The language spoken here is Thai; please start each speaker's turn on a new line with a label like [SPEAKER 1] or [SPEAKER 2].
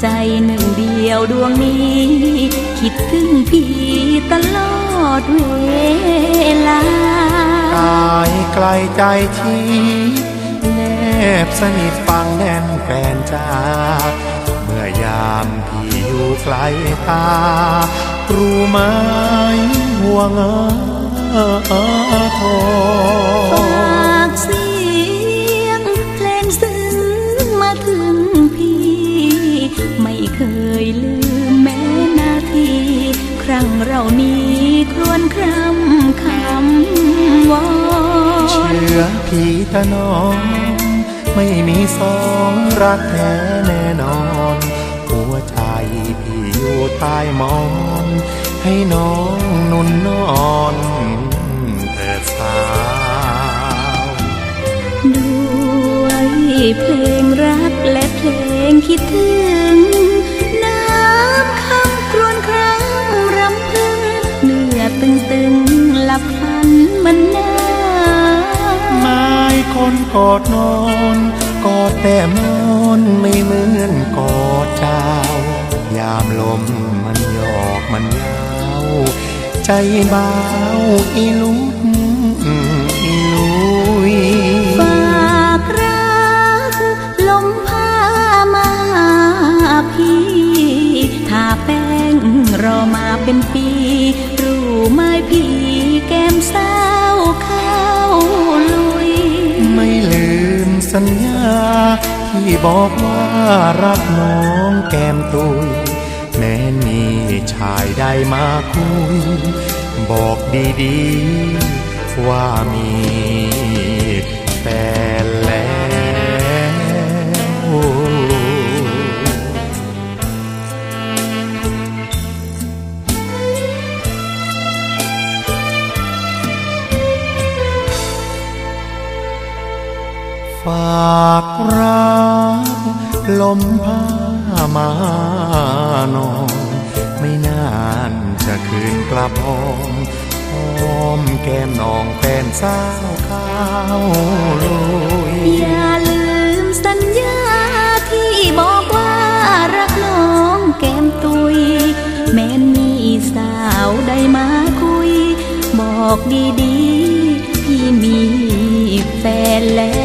[SPEAKER 1] ใจหนึ่งเดียวดวงนี้ คิดถึงพี่ตลอดเวลา
[SPEAKER 2] กายไกลใจชี้แนบสนิทฟังแน่นแฟนจ้าเมื่อยามพี่อยู่ไกลตา รู้ไหมห่วงเออเออท
[SPEAKER 1] ฝ เรานี้ครวนครำคำวอน
[SPEAKER 2] เชื่อพี่ตะนองไม่มีสองรักแท้แน่นอน หัวใจพี่อยู่ใต้หมอน ให้น้องนุ่นนอนเถิดสาว
[SPEAKER 1] ด้วยเพลงรักและเพลงคิดถึง ตึงตึงๆหลับฝันมันนาน
[SPEAKER 2] ไม้คนกอดนอนกอดแต่มอนไม่เหมือนกอดเจ้ายามลมมันหยอกมันยาวใจเบาอีลุกอีลุย
[SPEAKER 1] ฝากรักลมพามาหาพี่ถ้าแป้งรอมาเป็นปี สั
[SPEAKER 2] ญญา ที่บอกว่ารักน้องแก้มตุย แม้มีชายใดมาคุย บอกดีๆ ว่ามีแต่ ฝากรักลมพามานอนไม่นานจะคืนกลับหอมหอมแก้มน้องแฟนสาวข้าวลุย
[SPEAKER 1] อย่าลืมสัญญาที่บอกว่ารักน้องแก้มตุย แม้นมีสาวใดมาคุย บอกดีๆ พี่มีแฟนแล้ว